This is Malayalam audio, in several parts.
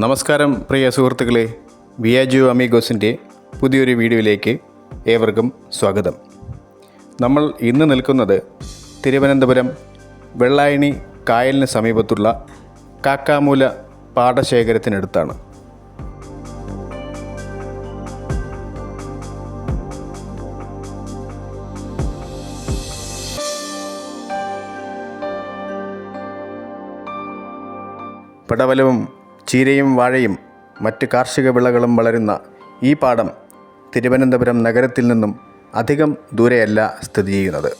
നമസ്കാരം പ്രിയ സുഹൃത്തുക്കളെ. വിയാജു അമീഗോസിന്റെ പുതിയൊരു വീഡിയോയിലേക്ക് ഏവർക്കും സ്വാഗതം. നമ്മൾ ഇന്ന് നിൽക്കുന്നത് തിരുവനന്തപുരം വെള്ളായണി കായലിന് സമീപത്തുള്ള കാക്കാമൂല പാടശേഖരത്തിനടുത്താണ്. പടവലവും ചീരയും വാഴയും മറ്റ് കാർഷിക വിളകളും വളരുന്ന ഈ പാടം തിരുവനന്തപുരം നഗരത്തിൽ നിന്നും അധികം ദൂരെയല്ല സ്ഥിതി ചെയ്യുന്നത്.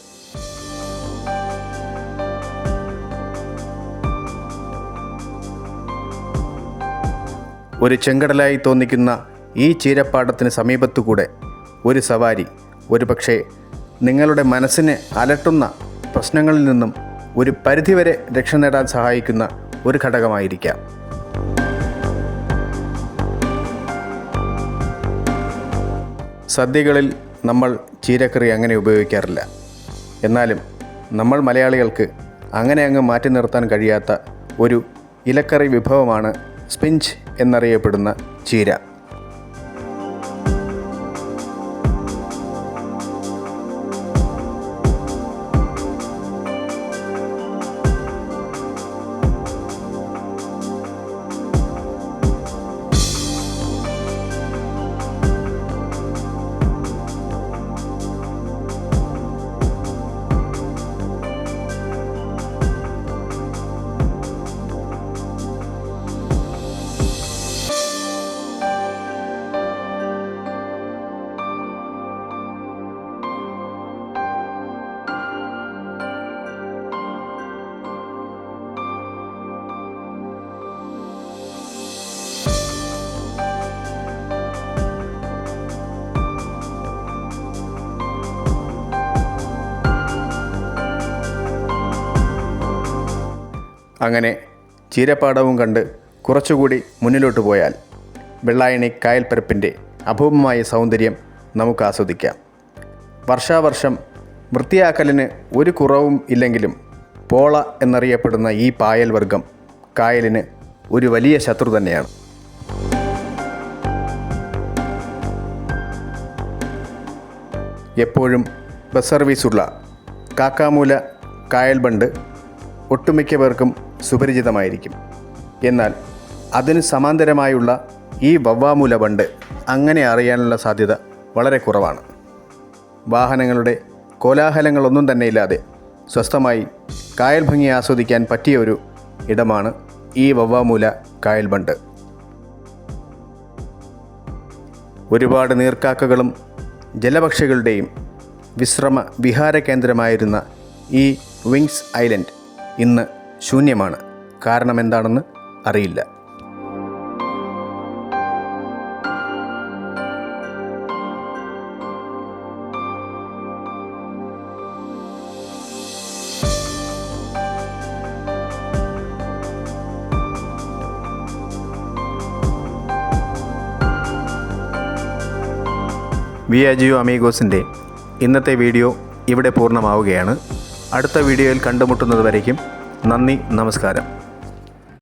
ഒരു ചെങ്കടലായി തോന്നിക്കുന്ന ഈ ചീരപ്പാടത്തിന് സമീപത്തുകൂടെ ഒരു സവാരി ഒരു പക്ഷേ നിങ്ങളുടെ മനസ്സിനെ അലട്ടുന്ന പ്രശ്നങ്ങളിൽ നിന്നും ഒരു പരിധിവരെ രക്ഷ നേടാൻ സഹായിക്കുന്ന ഒരു ഘടകമായിരിക്കാം. സദ്യകളിൽ നമ്മൾ ചീരക്കറി അങ്ങനെ ഉപയോഗിക്കാറില്ല. എന്നാലും നമ്മൾ മലയാളികൾക്ക് അങ്ങനെ അങ്ങ് മാറ്റി നിർത്താൻ കഴിയാത്ത ഒരു ഇലക്കറി വിഭവമാണ് സ്പിഞ്ച് എന്നറിയപ്പെടുന്ന ചീര. അങ്ങനെ ചീരപ്പാടവും കണ്ട് കുറച്ചുകൂടി മുന്നിലോട്ട് പോയാൽ വെള്ളായണി കായൽപ്പരപ്പിന്റെ അപൂപമായ സൗന്ദര്യം നമുക്ക് ആസ്വദിക്കാം. വർഷാവർഷം വൃത്തിയാക്കലിന് ഒരു കുറവും ഇല്ലെങ്കിലും പോള എന്നറിയപ്പെടുന്ന ഈ പായൽ വർഗം കായലിന് ഒരു വലിയ ശത്രു തന്നെയാണ്. എപ്പോഴും ബസ് സർവീസുള്ള കാക്കാമൂല കായൽ ബണ്ട് ഒട്ടുമിക്ക പേർക്കും സുപരിചിതമായിരിക്കും. എന്നാൽ അതിന് സമാന്തരമായുള്ള ഈ വവ്വാമൂല ബണ്ട് അങ്ങനെ അറിയാനുള്ള സാധ്യത വളരെ കുറവാണ്. വാഹനങ്ങളുടെ കോലാഹലങ്ങളൊന്നും തന്നെ ഇല്ലാതെ സ്വസ്ഥമായി കായൽ ഭംഗി ആസ്വദിക്കാൻ പറ്റിയ ഒരു ഇടമാണ് ഈ വവ്വാമൂല കായൽ ബണ്ട്. ഒരുപാട് നീർക്കാക്കകളും ജലപക്ഷികളുടെയും വിശ്രമ വിഹാര കേന്ദ്രമായിരുന്ന ഈ വിങ്സ് ഐലൻഡ് ഇന്ന് ശൂന്യമാണ്. കാരണം എന്താണെന്ന് അറിയില്ല. വിയാജിയോ അമീഗോസിന്റെ ഇന്നത്തെ വീഡിയോ ഇവിടെ പൂർണമാവുകയാണ്. അടുത്ത വീഡിയോയിൽ കണ്ടുമുട്ടുന്നത് വരയ്ക്കും നന്ദി നമസ്കാരം.